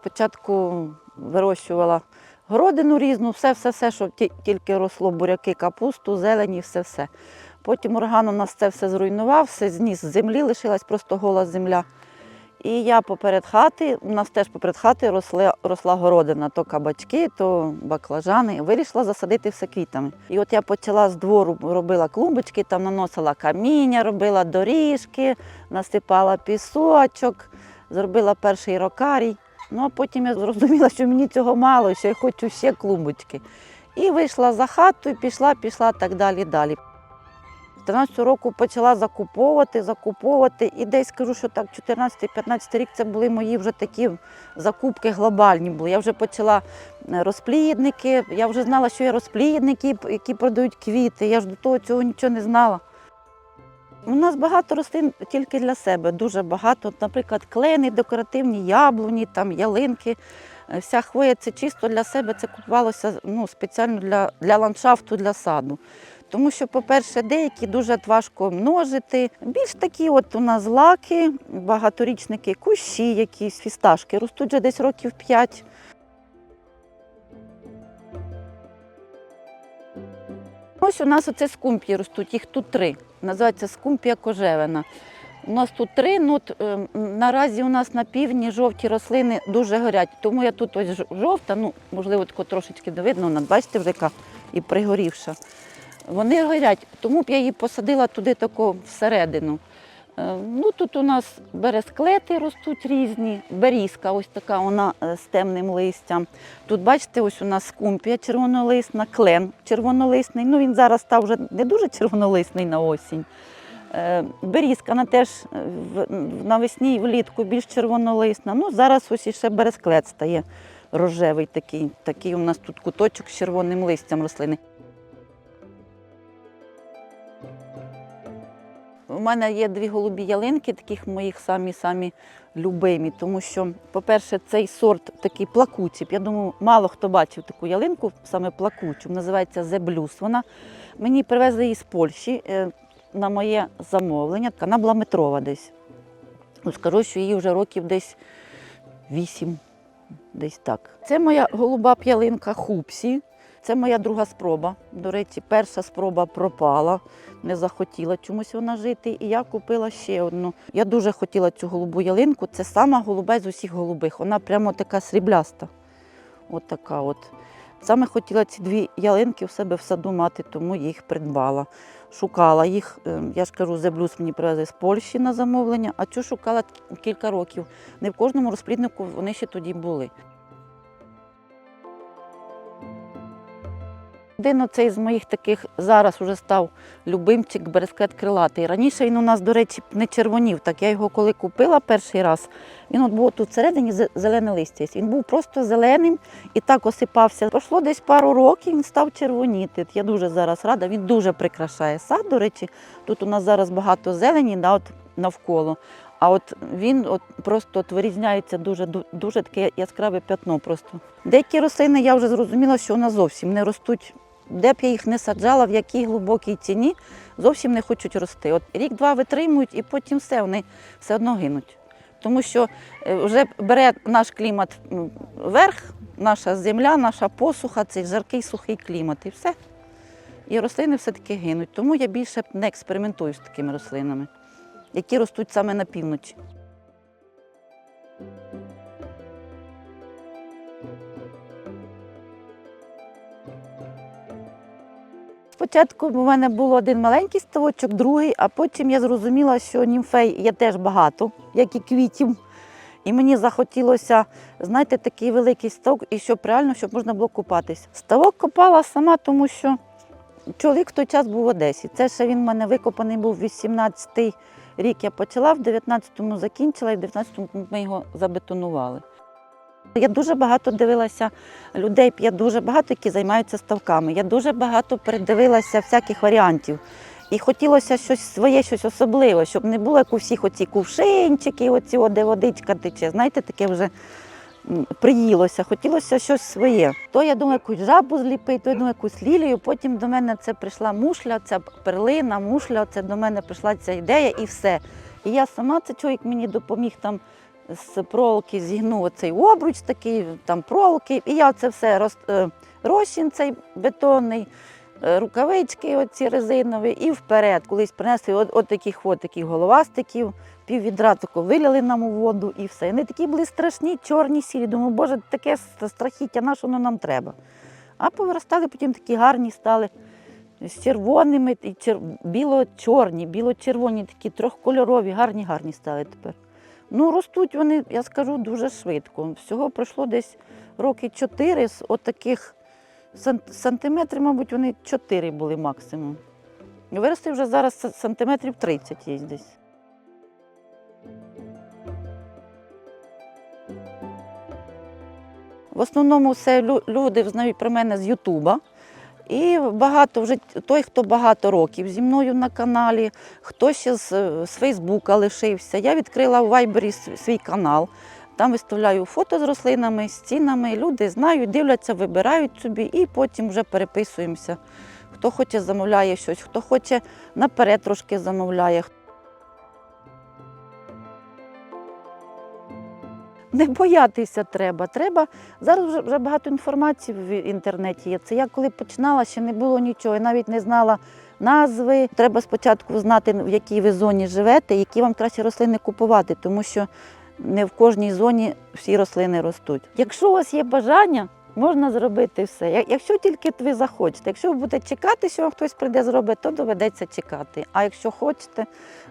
Спочатку вирощувала городину різну, все-все-все, що тільки росло, буряки, капусту, зелені, все-все. Потім ураган у нас це все зруйнував, все зніс з землі, лишилась просто гола земля. І я поперед хати, у нас теж поперед хати росла, росла городина, то кабачки, то баклажани. Вирішила засадити все квітами. І от я почала з двору, робила клумбочки, там наносила каміння, робила доріжки, насипала пісочок, зробила перший рокарій. Ну а потім я зрозуміла, що мені цього мало, що я хочу ще клумбочки. І вийшла за хату, і пішла, пішла так далі, далі. З 13 року почала закуповувати, закуповувати. І десь скажу, що так, 14-15 рік це були мої вже такі закупки глобальні були. Я вже почала е, розплідники, я вже знала, що є розплідники, які продають квіти. Я ж до того цього нічого не знала. У нас багато рослин тільки для себе, дуже багато. Наприклад, клени, декоративні яблуні, там ялинки. Е, Вся хвоя це чисто для себе, це купувалося ну, спеціально для, для ландшафту, для саду. Тому що, по-перше, деякі дуже важко множити. Більш такі от у нас лаки, багаторічники, кущі якісь, фісташки, ростуть вже десь років 5. Ось у нас оце скумпії ростуть, їх тут три. Називається скумпія кожевина. У нас тут три, ну е, наразі у нас на півдні жовті рослини дуже горять. Тому я тут ось жовта, ну можливо, тако трошечки не видно, вона, бачите, вже яка і пригорівша. Вони горять, тому б я її посадила туди тако всередину. Е, Ну, тут у нас бересклети ростуть різні, берізка, ось така вона е, з темним листям. Тут, бачите, ось у нас скумпія червонолисна, клен червонолисний. Ну, він зараз став вже не дуже червонолисний на осінь. Е, Берізка, вона теж навесні і влітку більш червонолисна. Ну, зараз ось іще бересклет стає рожевий такий. Такий у нас тут куточок з червоним листям рослини. У мене є дві голубі ялинки, таких моїх самі-самі любимі, тому що, по-перше, цей сорт такий плакучий. Я думаю, мало хто бачив таку ялинку, саме плакучу. Називається Blues. Вона мені привезли її з Польщі е, на моє замовлення. Вона була метрова десь. Ну, Скажу, що їй вже років десь вісім, десь так. Це моя голуба п'ялинка Хупсі. Це моя друга спроба. До речі, перша спроба пропала, не захотіла чомусь вона жити. І я купила ще одну. Я дуже хотіла цю голубу ялинку. Це сама голуба з усіх голубих. Вона прямо така срібляста. От така от. Саме хотіла ці дві ялинки в себе в саду мати, тому їх придбала. Шукала їх, е, я ж кажу, зеблюс мені привезли з Польщі на замовлення, а цю шукала кілька років. Не в кожному розпліднику вони ще тоді були. Один оцей з моїх таких зараз уже став любимчик берескет крилатий. Раніше він у нас, до речі, не червонів. Так я його коли купила перший раз, він от був тут всередині зе- зелене листя. Він був просто зеленим і так осипався. Пройшло десь пару років, він став червоніти. Я дуже зараз рада. Він дуже прикрашає сад. До речі, тут у нас зараз багато зелені, да, от навколо. А от він от просто от вирізняється дуже дуже таке яскраве п'ятно. Просто деякі рослини я вже зрозуміла, що вони зовсім не ростуть. Де б я їх не саджала, в якій глибокій ціні, зовсім не хочуть рости. От рік-два витримують і потім все, вони все одно гинуть. Тому що е, вже бере наш клімат м, верх, наша земля, наша посуха, цей жаркий сухий клімат і все. І рослини все-таки гинуть. Тому я більше не експериментую з такими рослинами, які ростуть саме на півночі. Спочатку у мене був один маленький ставочок, другий, а потім я зрозуміла, що німфей є теж багато, як і квітів. І мені захотілося, знаєте, такий великий ставок, і щоб реально, щоб можна було купатись. Ставок копала сама, тому що чоловік в той час був в Одесі. Це ще він в мене викопаний був 18-й рік. Я почала, в 19-му закінчила, і в 19-му ми його забетонували. Я дуже багато дивилася людей, я дуже багато, які займаються ставками. Я дуже багато передивилася всяких варіантів. І хотілося щось своє, щось особливе, щоб не було як у всіх оці кувшинчики, оці, де водичка тече. Знаєте, таке вже приїлося, хотілося щось своє. То я думаю, якусь жабу зліпити, то я думаю, якусь лілію. Потім до мене це прийшла мушля, ця перлина, мушля, це до мене прийшла ця ідея і все. І я сама, це чоловік мені допоміг там з проволоки зігну оцей обруч такий, там проволоки, і я це все роз, е, розчин цей бетонний, е, рукавички оці резинові і вперед. Колись принесли от, от таких от таких головастиків, пів відра тако виляли нам у воду і все. Вони такі були страшні, чорні сірі. Думаю, боже, таке страхіття, на що воно нам треба? А повиростали, потім такі гарні стали з червоними, чер... біло-чорні, біло-червоні, такі трьохкольорові, гарні, гарні стали тепер. Ну, ростуть вони, я скажу, дуже швидко. Всього пройшло десь роки чотири з отаких сан... сантиметрів, мабуть, вони чотири були максимум. Виросли вже зараз сантиметрів 30 є десь. В основному все люди знають про мене з Ютуба. І багато вже той, хто багато років зі мною на каналі, хто ще з, е, з Фейсбука лишився. Я відкрила в Вайбері свій канал. Там виставляю фото з рослинами, з цінами. Люди знають, дивляться, вибирають собі і потім вже переписуємося. Хто хоче, замовляє щось, хто хоче наперед трошки замовляє. Не боятися треба. Треба зараз вже, вже багато інформації в інтернеті є. Це я коли починала, ще не було нічого. Я навіть не знала назви. Треба спочатку знати, в якій ви зоні живете, які вам краще рослини купувати, тому що не в кожній зоні всі рослини ростуть. Якщо у вас є бажання, можна зробити все. Якщо тільки ви захочете. Якщо ви будете чекати, що вам хтось прийде зробить, то доведеться чекати. А якщо хочете,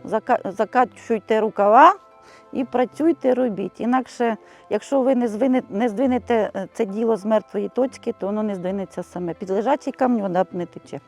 зака- закачуйте рукава і працюйте, робіть. Інакше, якщо ви не звине- не здвинете е, це діло з мертвої точки, то воно не здвинеться саме. Під лежачий камню вода не тече.